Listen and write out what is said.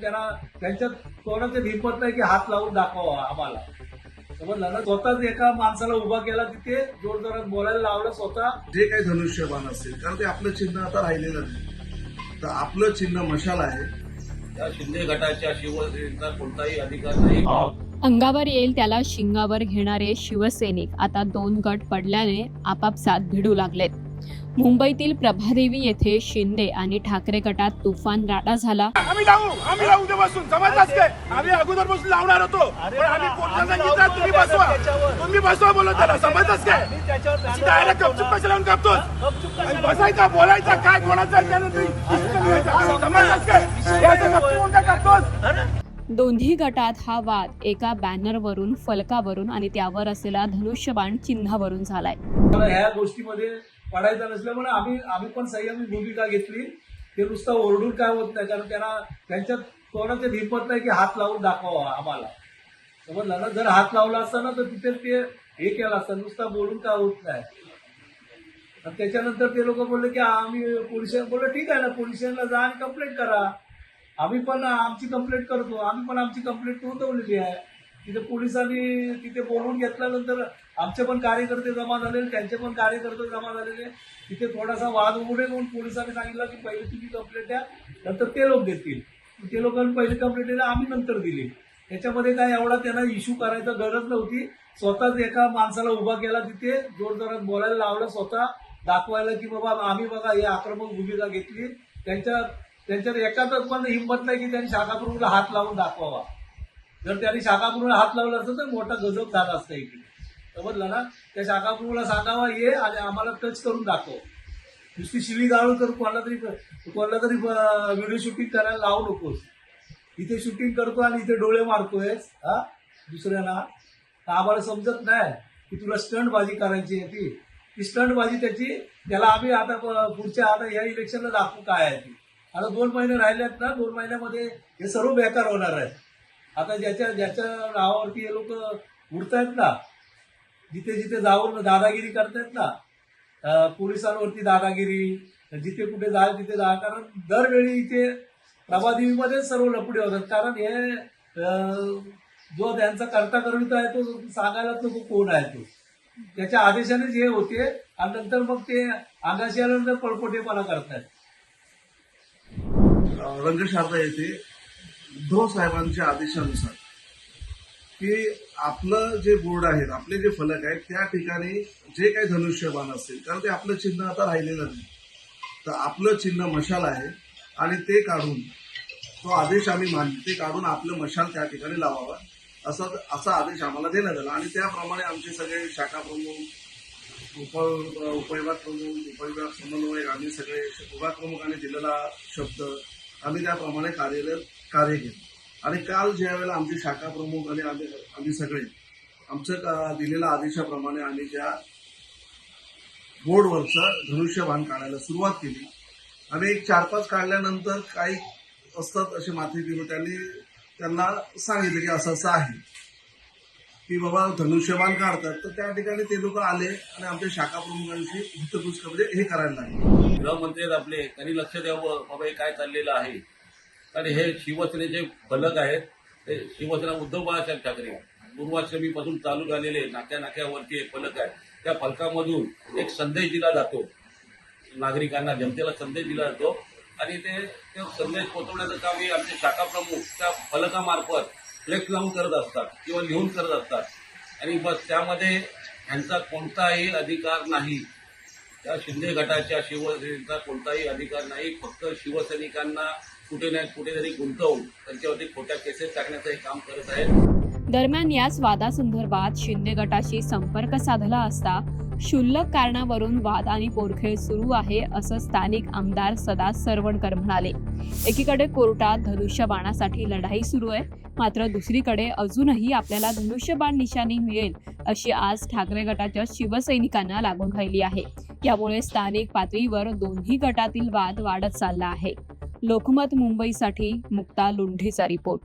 त्यांना त्यांच्या कोणाचं हिंमत नाही की हात लावून दाखवावा आम्हाला. समजलं ना? स्वतःच एका माणसाला उभा केला तिथे जोर जोरात बोलायला लावलं स्वतः. जे काही धनुष्यबाण असेल कारण ते आपलं चिन्ह आता राहिलेलं नाही. तर आपलं चिन्ह मशाल आहे. त्या शिंदे गटाच्या शिवसेनेचा कोणताही अधिकार नाही. अंगावर येईल त्याला शिंगावर घेणारे शिवसैनिक. आता दोन गट पडल्याने आपापसात भिडू लागलेत. मुंबईतील प्रभादेवी येथे शिंदे आणि ठाकरे गटात तुफान राडा झाला. आम्ही लावू आम्ही लावू उद्यापासून. समजलाच काय आम्ही अगोदरपासून लावणार होतो. पण आम्ही पोलिसांना सांगितलं तुम्ही बसवा. तुम्ही बसवा बोलत त्याला. समजलाच काय डायरेक्ट गपचूप कशा लावून कापतोस आणि बसायचा बोलायचा काय कोणाचा त्यानंतर समजलाच काय असं गपचूप होऊन काय कापतोस दोन्ही गटात हा वाद एका बॅनरवरून फलकावरून आणि त्यावर असलेला धनुष्यबाण चिन्हावरून झालाय. ह्या गोष्टीमध्ये पडायचं नसल्यामुळे आम्ही आम्ही पण संयमी भूमिका घेतली. ते नुसतं ओरडून काय होत नाही कारण त्यांना त्यांच्यात कोणाचं हिंमत नाही की हात लावून दाखवावा आम्हाला. समजलं ना? जर हात लावला असता ना तर तिथे ते हे केलं असतं नुसतं बोलून काय होत नाही. आणि त्याच्यानंतर ते लोक बोलले की आम्ही पोलीस बोललो ठीक आहे ना पोलिसांना जा आणि कंप्लेंट करा. आम्ही पण आमची कंप्लेंट करतो. आम्ही पण आमची कंप्लेंट नोंदवलेली आहे. तिथे पोलिसांनी तिथे बोलून घेतल्यानंतर आमचे पण कार्यकर्ते जमा झालेले त्यांचे पण कार्यकर्ते जमा झालेले. तिथे थोडासा वाद उघडे म्हणून पोलिसांनी सांगितलं की पहिले तुम्ही कंप्लेंट द्या नंतर ते लोक देतील. ते लोकांनी पहिले कंप्लेंट दिली आम्ही नंतर दिली. त्याच्यामध्ये काय एवढा त्यांना इश्यू करायचा गरज नव्हती. स्वतःच एका माणसाला उभा केला तिथे जोरदारात बोलायला लावलं स्वतः दाखवायला की बाबा आम्ही बघा ही आक्रमक भूमिका घेतली. त्यांच्या त्यांच्यात एकाच पण हिंमत नाही की त्यांनी शाखाप्रमुखला हात लावून दाखवावा. जर त्यांनी शाखाप्रमुखला हात लावला असतं तर मोठा गजब झाला असता इकडे समजलं ना? त्या शाखाप्रमुखला सांगावा ये आणि आम्हाला टच करून दाखव. नुसती शिवी गाळून तर कोणाला तरी कोणाला तरी व्हिडिओ शूटिंग करायला लावू नकोस. इथे शूटिंग करतो आणि इथे डोळे मारतोय हा? दुसऱ्यांना. तर आम्हाला समजत नाही की तुला स्टंटबाजी करायची आहे ती. ती स्टंटबाजी त्याची त्याला आम्ही आता पुढच्या आता या इलेक्शनला दाखवू काय आहे ती. आता दोन महिने राहिलेत ना दोन महिन्यामध्ये हे सर्व बेकार होणार आहे आता ज्याच्या ज्याच्या नावावरती हे लोक उडतायत ना जिथे जिथे जाऊन दादागिरी करतायत ना पोलिसांवरती दादागिरी जिथे कुठे जाल तिथे जा कारण दरवेळी इथे प्रभादेवीमध्येच सर्व लपडे होतात. कारण हे जो त्यांचा करता करविता आहे तो सांगायलाच नको कोण आहे तो. त्याच्या आदेशानेच हे होते आणि नंतर मग ते अंगाशी आल्यानंतर पळपटेपणा करतायत. रंगशारदा येथे उद्धव साहेबांच्या आदेशानुसार की आपलं जे बोर्ड आहेत आपले जे फलक आहेत त्या ठिकाणी जे काही धनुष्यबाण असेल कारण ते आपलं चिन्ह आता राहिलेलं नाही. तर आपलं चिन्ह मशाल आहे आणि ते काढून तो आदेश आम्ही मानले ते काढून आपलं मशाल त्या ठिकाणी लावावा. असा असा आदेश आम्हाला देण्यात आला. आणि त्याप्रमाणे आमचे सगळे शाखा प्रमुख उप उपविभाग प्रमुख उपविभाग समन्वयक आम्ही सगळे विभाग प्रमुखांनी दिलेला शब्द आम्ही त्याप्रमाणे कार्यरत कार्य केलं. आणि काल ज्या वेळेला आमचे शाखा प्रमुख आणि आम्ही सगळे आमचं दिलेल्या आदेशाप्रमाणे आम्ही ज्या बोर्डवरचं धनुष्यबाण काढायला सुरुवात केली. आणि एक चार पाच काढल्यानंतर काही असतात असे माथे दिलो. त्यांनी त्यांना सांगितलं की असं असं आहे. की बाबा धनुष्यबाण काढतात. तर त्या ठिकाणी ते लोक आले आणि आमच्या शाखा प्रमुखांशी हितगुज म्हणजे हे करायला लागले. गृहमंत्री आपले त्यांनी लक्ष द्यावं. बाबा हे काय चाललेलं आहे? कारण हे शिवसेनेचे फलक आहेत ते शिवसेना उद्धव बाळासाहेब ठाकरे पूर्वाश्रमीपासून चालू झालेले नाक्या नाक्यावरती एक फलक आहे. त्या फलकामधून एक संदेश दिला जातो. नागरिकांना जनतेला संदेश दिला जातो. आणि ते ते संदेश पोहोचवण्याचं काम हे आमचे शाखा प्रमुख त्या फलकामार्फत फ्लेक्स लावून करत असतात किंवा लिहून करत असतात. आणि बस त्यामध्ये ह्यांचा कोणताही अधिकार नाही. त्या शिंदे गटाच्या शिवसेनेचा कोणताही अधिकार नाही. फक्त शिवसैनिकांना कुठे नाही कुठेतरी गुंतवून त्यांच्यावरती खोट्या केसेस टाकण्याचं हे काम करत आहेत. दरम्यान याच वादासंदर्भात शिंदे गटाशी संपर्क साधला असता क्षुल्लक कारणावरून वाद आणि पोरखेळ सुरू आहे असं स्थानिक आमदार सदा सरवणकर म्हणाले. एकीकडे कोर्टात धनुष्यबाणासाठी लढाई सुरू आहे मात्र दुसरीकडे अजूनही आपल्याला धनुष्यबाण निशाणी मिळेल अशी आज ठाकरे गटाच्या शिवसैनिकांना लागून राहिली आहे. यामुळे स्थानिक पातळीवर दोन्ही गटातील वाद वाढत चालला आहे. लोकमत मुंबईसाठी मुक्ता लुंढेचा रिपोर्ट.